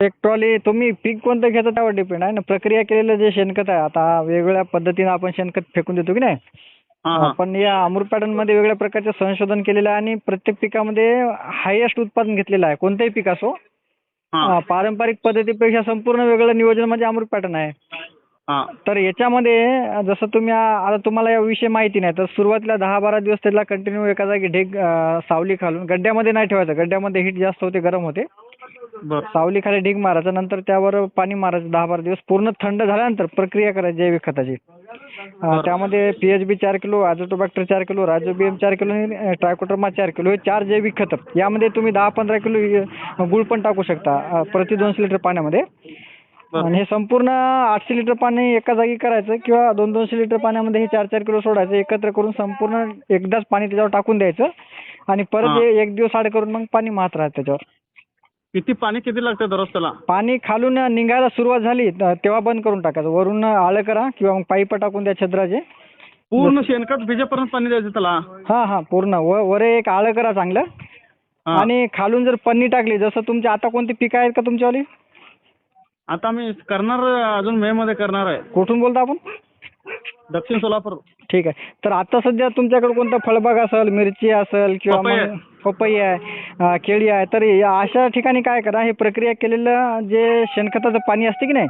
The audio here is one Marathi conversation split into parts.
एक ट्रॉली तुम्ही पीक कोणतं घेता त्यावर डिपेंड आहे ना. प्रक्रिया केलेलं जे शेणखत आहे आता वेगवेगळ्या पद्धतीनं आपण शेणखत फेकून देतो की नाही? पण या अमृत पॅटर्नमध्ये वेगळ्या प्रकारचे संशोधन केलेलं आहे आणि प्रत्येक पिकामध्ये हायएस्ट उत्पादन घेतलेलं आहे. कोणतंही पीक असो. पारंपरिक पद्धतीपेक्षा संपूर्ण वेगळं नियोजन म्हणजे अमृत पॅटर्न आहे. तर याच्यामध्ये जसं तुम्ही आता तुम्हाला याविषयी माहिती नाही तर सुरुवातीला दहा बारा दिवस त्याला कंटिन्यू एका जागी ढेक सावली खालून गड्ड्यामध्ये नाही ठेवायचं. गड्ड्यामध्ये हीट जास्त होते गरम होते. बरं. सावली खाली ढीग मारायचं नंतर त्यावर पाणी मारायचं दहा बारा दिवस पूर्ण थंड झाल्यानंतर प्रक्रिया करायची जैविक खताची. अं, त्यामध्ये पीएचबी चार किलो आझोटोबॅक्टर चार किलो राजोबियम चार किलो आणि ट्रायकोटर्मा चार किलो हे चार जैविक खतं. यामध्ये तुम्ही दहा पंधरा किलो अं, गुळ पण टाकू शकता अं, प्रति दोनशे लिटर पाण्यामध्ये. आणि हे संपूर्ण आठशे लिटर पाणी एका जागी करायचं किंवा दोन दोनशे लिटर पाण्यामध्ये हे चार चार किलो सोडायचं एकत्र करून संपूर्ण एकदाच पाणी त्याच्यावर टाकून द्यायचं. आणि परत हां. हे एक दिवस आड करून मग पाणी मारत राहायचं त्याच्यावर. किती पाणी किती लागतं दररोज त्याला? पाणी खालून निघायला सुरुवात झाली त- तेव्हा बंद करून टाकायचं. वरून आळं करा किंवा मग पाईप टाकून द्या छद्राचे पूर्ण शेणखत भिजेपर्यंत पाणी द्यायचं त्याला? हा हा पूर्ण. व वर एक आळं करा चांगलं. हां. आणि खालून जर पन्नी टाकली जसं तुमचे आता कोणती पिकं आहेत का तुमच्यावाली? आता मी करणार अजून मे मध्ये करणार आहे. कुठून बोलता आपण? दक्षिण सोलापूर. ठीक आहे. तर आता सध्या तुमच्याकडे कोणता फळबाग असेल मिरची असेल किंवा पपई मग आहे. पपई आहे केळी आहे तर या अशा ठिकाणी काय करा हे प्रक्रिया केलेलं जे शेणखताचं पाणी असते की नाही?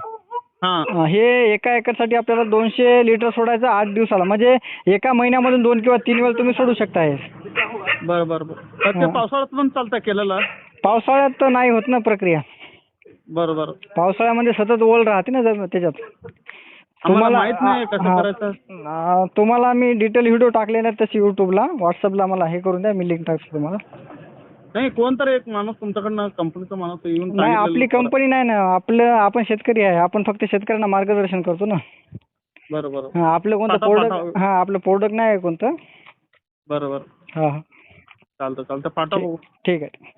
हां. अं, हे एका एकरसाठी आपल्याला दोनशे लिटर सोडायचं आठ दिवसाला. म्हणजे एका महिन्यामधून दोन किंवा तीन वेळा तुम्ही सोडू शकता हे बरं बरं बरं. तर ते हां. पावसाळ्यात पण चालतं केलेलं? पावसाळ्यात तर नाही होत ना प्रक्रिया. बरं बरं. पावसाळ्यामध्ये सतत ओल राहते ना जर त्याच्यात. आम्हाला माहीत नाही कसं करायचं. तुम्हाला मी डिटेल व्हिडिओ टाकलेले आहेत तशी युट्यूबला व्हॉट्सअपला मला हे करून द्या मी लिंक टाकतो तुम्हाला. नाही कोणतरी एक माणूस तुमच्याकडनं कंपनीचा माणूस येऊन नाही सांगितलेलं आपली. कंपनी नाही ना. आपलं आपण शेतकरी आहे. आपण फक्त शेतकऱ्यांना मार्गदर्शन करतो ना. बरं बरं हा, आपलं कोणतं पाठवा, प्रोडक्ट पाठवा. हा आपलं प्रोडक्ट नाही आहे कोणतं. बरं बरं हा हा. चालतं चालतं. पाठवा. बघू ठीक आहे.